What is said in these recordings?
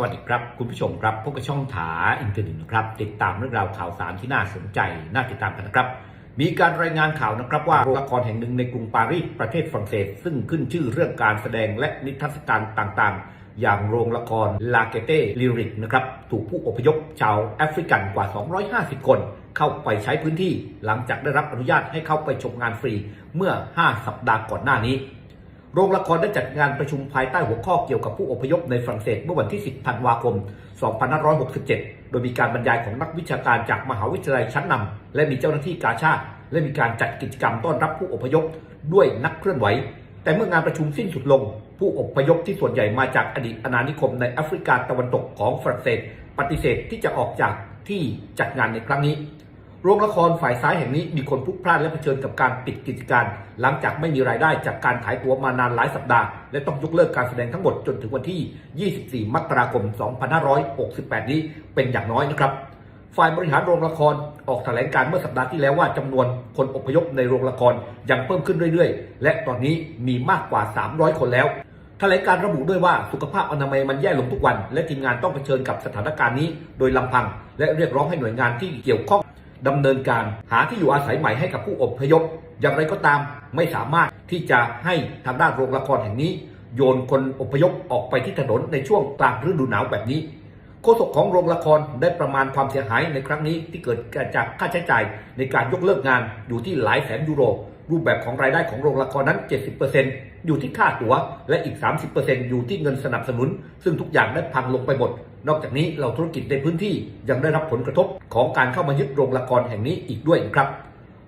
สวัสดีครับ คุณผู้ชมครับพบกับช่องถาอินเทอร์เน็ตนะครับ ติดตามเรื่องราวข่าวสารที่น่าสนใจ น่าติดตามกันนะครับ มีการรายงานข่าวนะครับว่าโรงละครแห่งหนึ่งในกรุงปารีสประเทศฝรั่งเศส ซึ่งขึ้นชื่อเรื่องการแสดงและนิทรรศการต่างๆ อย่างโรงละครลาเกเต้ลิริกนะครับถูกผู้อพยพชาวแอฟริกันกว่า 250 คน เข้าไปใช้พื้นที่หลังจากได้รับอนุญาตให้เข้าไปชมงานฟรีเมื่อ 5 สัปดาห์ก่อนหน้านี้ โรงละครได้จัดงานประชุมภายใต้หัวข้อเกี่ยวกับผู้อพยพในฝรั่งเศสเมื่อวันที่ 10 ธันวาคม 2567 โดยมีการบรรยายของนักวิชาการจากมหาวิทยาลัยชั้นนำและมีเจ้าหน้าที่กาชาติ และมีการจัดกิจกรรมต้อนรับผู้อพยพด้วยนักเคลื่อนไหว แต่เมื่องานประชุมสิ้นสุดลง ผู้อพยพที่ส่วนใหญ่มาจากอดีตอาณานิคมในแอฟริกาตะวันตกของฝรั่งเศส ปฏิเสธที่จะออกจากที่จัดงานในครั้งนี้ โรงละครฝ่ายซ้ายแห่งนี้มีคนพลุกพล่านและเผชิญกับการปิดกิจการ หลังจากไม่มีรายได้จากการขายตั๋วมานานหลายสัปดาห์ และต้องยกเลิกการแสดงทั้งหมดจนถึงวันที่ 24 มกราคม 2568 นี้เป็นอย่างน้อยนะครับ ฝ่ายบริหารโรงละครออกแถลงการเมื่อสัปดาห์ที่แล้วว่าจำนวนคนอพยพในโรงละครยังเพิ่มขึ้นเรื่อยๆ และตอนนี้มีมากกว่า 300 คนแล้วแถลงการระบุด้วยว่าสุขภาพอนามัยมันแย่ลงทุกวัน และทีมงานต้องเผชิญกับสถานการณ์นี้โดยลำพัง และเรียกร้องให้หน่วยงานที่เกี่ยวข้อง ดำเนินการหาที่อยู่อาศัยใหม่ให้กับผู้อพยพ อย่างไรก็ตามไม่สามารถที่จะให้ทางด้านโรงละครแห่งนี้ โยนคนอพยพออกไปที่ถนนในช่วงกลางฤดูหนาวแบบนี้โฆษกของโรงละครได้ประมาณความเสียหายในครั้งนี้ที่เกิดจากค่าใช้จ่ายในการยกเลิกงานอยู่ที่หลายแสนยูโร รูปแบบของรายได้ของโรงละครนั้น 70%อยู่ที่ค่าตั๋วและอีก 30%อยู่ที่เงินสนับสนุน ซึ่งทุกอย่างได้พังลงไปหมด นอกจากนี้เราธุรกิจในพื้นที่ยังได้รับผลกระทบของการเข้ามายึดโรงละครแห่งนี้อีกด้วยครับ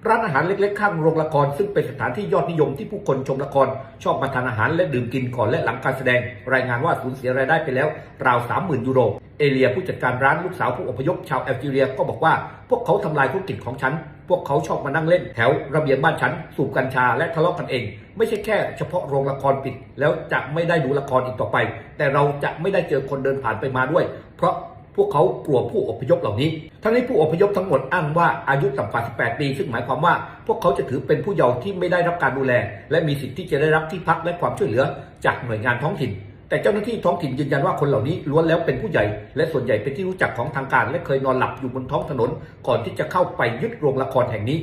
ร้านอาหารเล็กๆ ข้างโรงละคร ซึ่งเป็นสถานที่ยอดนิยมที่ผู้คนชมละคร ชอบมาทานอาหารและดื่มกินก่อนและหลังการแสดง รายงานว่าสูญเสียรายได้ไปแล้ว ราว 30,000 ยูโร เอเลียผู้จัดการร้านลูกสาวผู้อพยพชาวแอลจีเรียก็บอกว่า พวกเขาทำลายธุรกิจของฉัน พวกเขาชอบมานั่งเล่นแถวระเบียงบ้านฉัน สูบกัญชาและทะเลาะกันเอง ไม่ใช่แค่เฉพาะโรงละครปิด แล้วจะไม่ได้ดูละครอีกต่อไป แต่เราจะไม่ได้เจอคนเดินผ่านไปมาด้วย เพราะ พวกเขากลัวผู้อพยพเหล่านี้ ทั้งนี้ผู้อพยพทั้งหมดอ้างว่าอายุต่ำกว่า 18 ปี ซึ่งหมายความว่า พวกเขาจะถือเป็นผู้เยาว์ที่ไม่ได้รับการดูแล และมีสิทธิ์ที่จะได้รับที่พักและความช่วยเหลือจากหน่วยงานท้องถิ่น แต่เจ้าหน้าที่ท้องถิ่นยืนยันว่าคนเหล่านี้ล้วนแล้วเป็นผู้ใหญ่ และส่วนใหญ่เป็นที่รู้จักของทางการ และเคยนอนหลับอยู่บนท้องถนน ก่อนที่จะเข้าไปยึดโรงละครแห่งนี้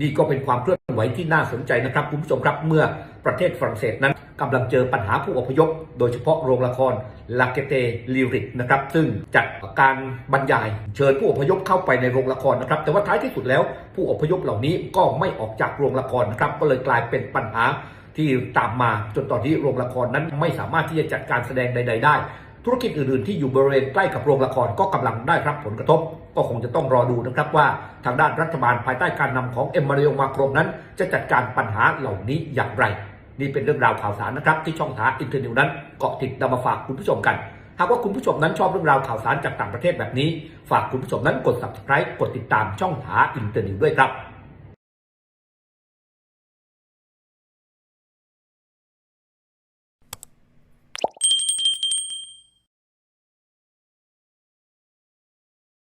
นี่ก็เป็นความเคลื่อน ไหวที่น่าสนใจนะครับคุณผู้ชมครับเมื่อประเทศฝรั่งเศสนั้นกำลังเจอปัญหาผู้อพยพ โดยเฉพาะโรงละครลาเกเตลิริกนะครับซึ่งจัดการบรรยายเชิญผู้อพยพเข้าไปในโรงละครนะครับแต่ว่าท้ายที่สุดแล้วผู้อพยพเหล่านี้ก็ไม่ออกจากโรงละครนะครับก็เลยกลายเป็นปัญหาที่ตามมาจนตอนนี้โรงละครนั้นไม่สามารถที่จะจัดการแสดงใด ๆ ได้ ธุรกิจอื่นๆที่อยู่บริเวณใกล้กับโรงละครก็กำลังได้รับผลกระทบ ก็คงจะต้องรอดูนะครับว่าทางด้านรัฐบาลภายใต้การนำของเอ็มมาริโอมาโครงนั้น จะจัดการปัญหาเหล่านี้อย่างไร นี่เป็นเรื่องราวข่าวสารนะครับ ที่ช่องทางอินเทอร์เน็ตนั้นเกาะติดนำมาฝากคุณผู้ชมกัน หากว่าคุณผู้ชมนั้นชอบเรื่องราวข่าวสารจากต่างประเทศแบบนี้ ฝากคุณผู้ชมนั้นกด subscribe กดติดตามช่องทางอินเทอร์เน็ตด้วยครับ